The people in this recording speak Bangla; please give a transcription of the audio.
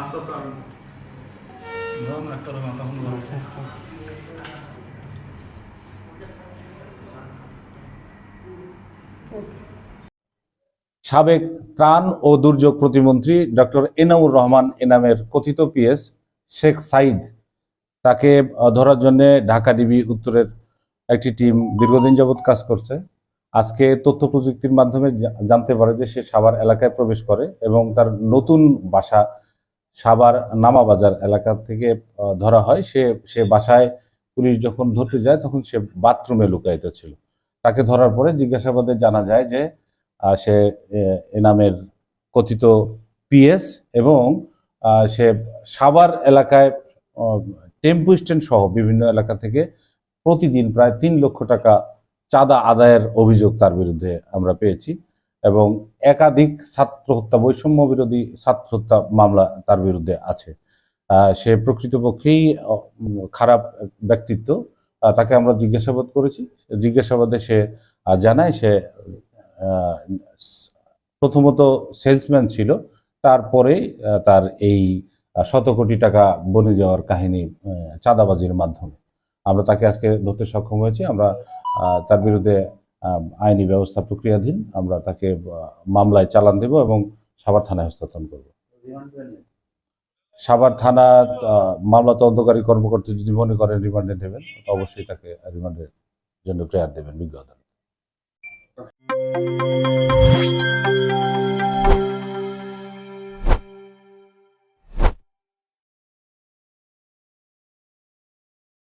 আস্তে আস্তে আমি ধরুন একটা মাথা ফোন সাবেক ত্রাণ ও দুর্যোগ প্রতিমন্ত্রী ডক্টর এনামুর রহমান এনামের কথিত পিএস শেখ সাইদ তাকে ধরার জন্য ঢাকা ডিবি উত্তরের একটি টিম দীর্ঘদিন যাবৎ কাজ করছে। আজকে তথ্য প্রযুক্তির মাধ্যমে জানতে পারে যে সে সাভার এলাকায় প্রবেশ করে এবং তার নতুন বাসা সাভার নামাবাজার এলাকা থেকে ধরা হয়। সে সে বাসায় পুলিশ যখন ধরতে যায়, তখন সে বাথরুমে লুকায়িত ছিল। তাকে ধরার পরে জিজ্ঞাসাবাদে জানা যায় যে সে এনামের কথিত পিএস এবং সে সাবার এলাকায় টেম্পু স্ট্যান্ড সহ বিভিন্ন এলাকা থেকে প্রতিদিন প্রায় তিন লক্ষ টাকা চাঁদা আদায়ের অভিযোগ তার বিরুদ্ধে আমরা পেয়েছি। এবং একাধিক ছাত্র হত্যা, বৈষম্য বিরোধী ছাত্র হত্যা মামলা তার বিরুদ্ধে আছে। সে প্রকৃতপক্ষেই খারাপ ব্যক্তিত্ব। তাকে আমরা জিজ্ঞাসাবাদ করেছি। জিজ্ঞাসাবাদে সে জানায় সে প্রথমত সেলসম্যান ছিল। তারপরে তার এই শত কোটি টাকা বনে যাওয়ার কাহিনী চাঁদাবাজির মাধ্যমে। আমরা তাকে আজকে ধরতে সক্ষম হয়েছি। আমরা তার বিরুদ্ধে আইনি ব্যবস্থা প্রক্রিয়াধীন। আমরা তাকে মামলায় চালান দেব এবং সাভার থানায় হস্তান্তর করব। সাভার থানা মামলা তদন্তকারী কর্মকর্তা যদি মনে করেন রিমান্ডে নেবেন, অবশ্যই তাকে রিমান্ডের জন্য প্রেয়ার দেবেন বিজ্ঞ আদালত।